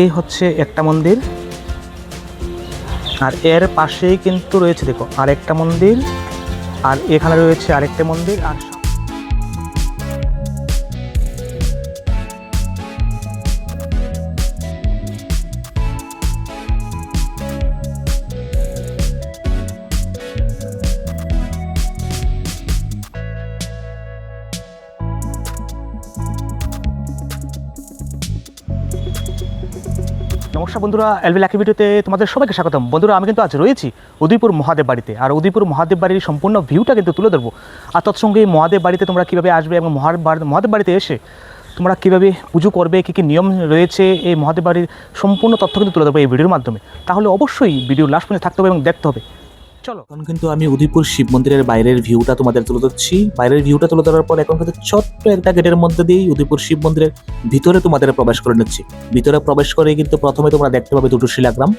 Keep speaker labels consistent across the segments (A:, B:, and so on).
A: এই হচ্ছে একটা মন্দির। আর এর পাশেই কিন্তু রয়েছে, দেখো, আরেকটা মন্দির, আর এখানে রয়েছে আরেকটা মন্দির, আর নমস্কার বন্ধুরা এলবি লাখি ভিডিওতে তোমাদের সবাইকে স্বাগতম। বন্ধুরা, আমি কিন্তু আজ রয়েছি উদয়পুর মহাদেব বাড়িতে, আর উদয়পুর মহাদেব বাড়ির সম্পূর্ণ ভিউটা কিন্তু তুলে ধরবো। আর তৎসঙ্গে মহাদেব বাড়িতে তোমরা কীভাবে আসবে এবং মহাদেব বাড়িতে এসে তোমরা কীভাবে পুজো করবে, কী কী নিয়ম রয়েছে, এই মহাদেব বাড়ির সম্পূর্ণ তথ্য কিন্তু তুলে ধরবো এই ভিডিওর মাধ্যমে। তাহলে অবশ্যই ভিডিও লাস্ট পর্যন্ত থাকতে হবে এবং দেখতে হবে। চলো।
B: এখন কিন্তু আমি উদয়পুর শিব মন্দিরের বাইরের ভিউটা তোমাদের তুলে ধরছি। বাইরের ভিউটা তুলে ধরার পর এখন কিন্তু ছোট্ট একটা গেটের মধ্যে দিয়েই উদয়পুর শিব মন্দিরের ভিতরে তোমাদের প্রবেশ করে নিচ্ছি। ভিতরে প্রবেশ করে কিন্তু প্রথমে তোমরা দেখতে পাবে দুটো শিলাগ্রাম।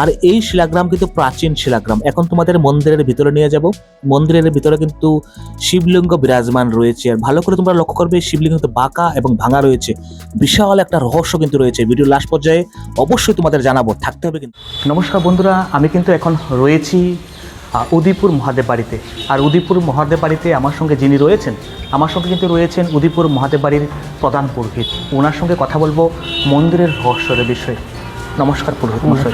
B: আর এই শিলাগ্রাম কিন্তু প্রাচীন শিলাগ্রাম। এখন তোমাদের মন্দিরের ভিতরে নিয়ে যাব। মন্দিরের ভিতরে কিন্তু শিবলিঙ্গ বিরাজমান রয়েছে। আর ভালো করে তোমরা লক্ষ্য করবে, শিবলিঙ্গ কিন্তু বাঁকা এবং ভাঙা রয়েছে। বিশাল একটা রহস্য কিন্তু রয়েছে। ভিডিও লাস্ট পর্যায়ে অবশ্যই তোমাদের জানাব। থাকতে হবে কিন্তু।
A: নমস্কার বন্ধুরা, আমি কিন্তু এখন রয়েছি আহ, উদয়পুর মহাদেব বাড়িতে আর উদয়পুর মহাদেব বাড়িতে আমার সঙ্গে যিনি রয়েছেন আমার সঙ্গে কিন্তু রয়েছেন উদয়পুর মহাদেব বাড়ির প্রধান পুরোহিত। ওনার সঙ্গে কথা বলব মন্দিরের রহস্যের বিষয়ে। নমস্কার পুরোহিত মশাই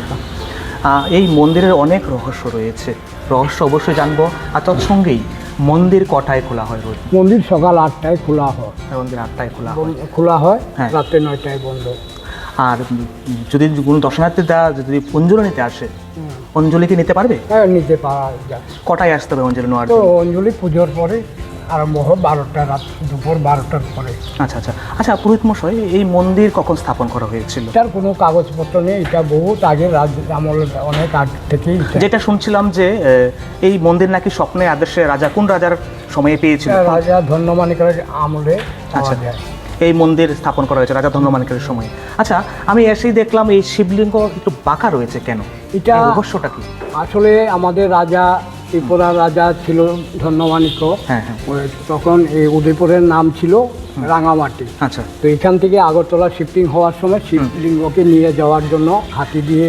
A: এই মন্দিরের অনেক রহস্য রয়েছে। রহস্য অবশ্যই জানব। আর তৎসঙ্গেই মন্দির কটায় খোলা হয় রোজ?
C: মন্দির সকাল আটটায় খোলা হয়।
A: মন্দির আটটায় খোলা হয়।
C: খোলা হয়
A: হ্যাঁ।
C: রাত্রে নয়টায় বন্ধ।
A: আর যদি কোনো দর্শনার্থীরা যদি অঞ্জলি নিতে আসে অঞ্জলি কি নিতে পারবে?
C: হ্যাঁ নিতে পারা যায়।
A: কটায় আসতে হবে অঞ্জলি নেওয়ার
C: তো অঞ্জলি পুজোর পরে আরম্ভ হয় বারোটা রাত দুপুর বারোটার পরে।
A: আচ্ছা আচ্ছা। আচ্ছা পুরোহিত মশাই এই মন্দির কখন স্থাপন করা হয়েছিল?
C: এটার কোনো কাগজপত্র নেই এটা বহুত আগে রাজ আমল অনেক আগ থেকেই
A: যেটা শুনছিলাম যে এই মন্দির নাকি স্বপ্নে আদেশে রাজা কোন রাজার সময়ে পেয়েছিল?
C: রাজা ধন্যমানিকের আমলে
A: আচ্ছা। এই মন্দির স্থাপন করা হয়েছে রাজা ধন্যমানিকের সময়। আচ্ছা আমি এসেই দেখলাম এই শিবলিঙ্গ একটু বাঁকা রয়েছে কেন?
C: এটা
A: রহস্যটা কি?
C: আসলে আমাদের রাজা ত্রিপুরার রাজা ছিল ধন্যমানিক
A: হ্যাঁ হ্যাঁ।
C: তখন এই উদয়পুরের নাম ছিল রাঙামাটি।
A: আচ্ছা।
C: তো এখান থেকে আগরতলা শিফটিং হওয়ার সময় শিবলিঙ্গকে নিয়ে যাওয়ার জন্য হাতি দিয়ে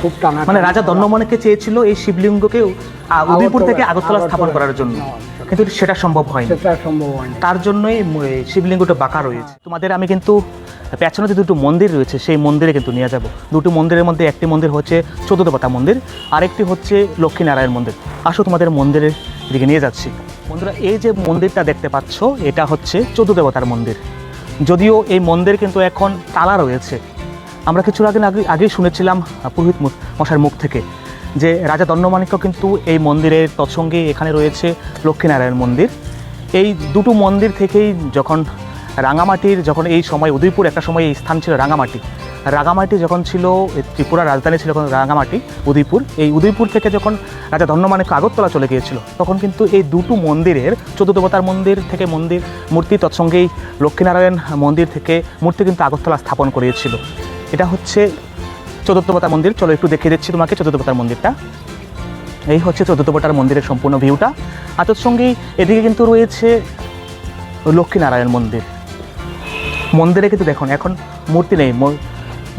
C: খুব টানা
A: মানে রাজা ধন্যমানিকে চেয়েছিল এই শিবলিঙ্গকে উদয়পুর থেকে আগরতলা স্থাপন করার জন্য। কিন্তু সেটা সম্ভব হয়নি।
C: সেটা সম্ভব হয়নি।
A: তার জন্যই শিবলিঙ্গটা বাঁকা রয়েছে। তোমাদের আমি কিন্তু পেছনে যে দুটো মন্দির রয়েছে সেই মন্দিরে কিন্তু নিয়ে যাব। দুটো মন্দিরের মধ্যে একটি মন্দির হচ্ছে দেবতা মন্দির আরেকটি হচ্ছে লক্ষ্মীনারায়ণ মন্দির। আসো তোমাদের মন্দিরের দিকে নিয়ে যাচ্ছি। বন্ধুরা, এই যে মন্দিরটা দেখতে পাচ্ছ, এটা হচ্ছে চতুর্দেবতার দেবতার মন্দির। যদিও এই মন্দির কিন্তু এখন তালা রয়েছে। আমরা কিছু আগে আগে আগেই শুনেছিলাম পুরোহিত মশার মুখ থেকে, যে রাজা দণ্ডমাণিক্য কিন্তু এই মন্দিরের তৎসঙ্গে এখানে রয়েছে লক্ষ্মীনারায়ণ মন্দির। এই দুটো মন্দির থেকেই যখন রাঙামাটির যখন এই সময়, উদয়পুর একটা সময় এই স্থান ছিল রাঙামাটি। রাঙামাটি যখন ছিল ত্রিপুরার রাজধানী ছিল রাঙামাটি, উদয়পুর। এই উদয়পুর থেকে যখন রাজা ধন্যমাণিক্য আগরতলা চলে গিয়েছিল, তখন কিন্তু এই দুটো মন্দিরের চোদ্দ দেবতার মন্দির থেকে মন্দির, মূর্তি, তৎসঙ্গেই লক্ষ্মীনারায়ণ মন্দির থেকে মূর্তি কিন্তু আগরতলা স্থাপন করিয়েছিল। এটা হচ্ছে চতুর্থ দেবতার মন্দির। চলো একটু দেখিয়ে দিচ্ছি তোমাকে চতুর্থ দেবতার মন্দিরটা। এই হচ্ছে চতুর্থ দেবতার মন্দিরের সম্পূর্ণ ভিউটা আর তোর সঙ্গেই এদিকে কিন্তু রয়েছে লক্ষ্মীনারায়ণ মন্দির। মন্দিরে কিন্তু দেখুন, এখন মূর্তি নেই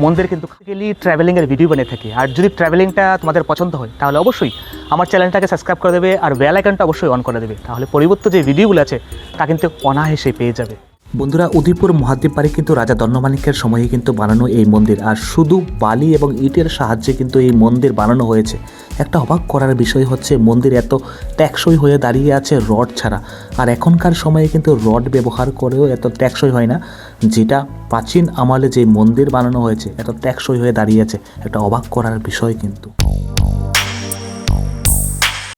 A: মন্দির কিন্তু গেলি ট্রাভেলিংয়ের ভিডিও বানিয়ে থাকি। আর যদি ট্রাভেলিংটা তোমাদের পছন্দ হয়, তাহলে অবশ্যই আমার চ্যানেলটাকে সাবস্ক্রাইব করে দেবে আর বেল আইকনটা অবশ্যই অন করে দেবে। তাহলে পরিবর্তে যে ভিডিওগুলো আছে, তা কিন্তু অনায়াসে পেয়ে যাবে।
B: বন্ধুরা, উদয়পুর মহাদেব বাড়ি কিন্তু রাজা দণ্ডমাণিক্যের সময়ে কিন্তু বানানো এই মন্দির, আর শুধু বালি এবং ইটের সাহায্যে কিন্তু এই মন্দির বানানো হয়েছে। একটা অবাক করার বিষয় হচ্ছে, মন্দির এত ট্যাক্সই হয়ে দাঁড়িয়ে আছে রড ছাড়া, আর এখনকার সময়ে কিন্তু রড ব্যবহার করেও এত ট্যাক্সই হয় না, যেটা প্রাচীন আমলে যে মন্দির বানানো হয়েছে, এত ট্যাক্সই হয়ে দাঁড়িয়ে আছে, একটা অবাক করার বিষয় কিন্তু।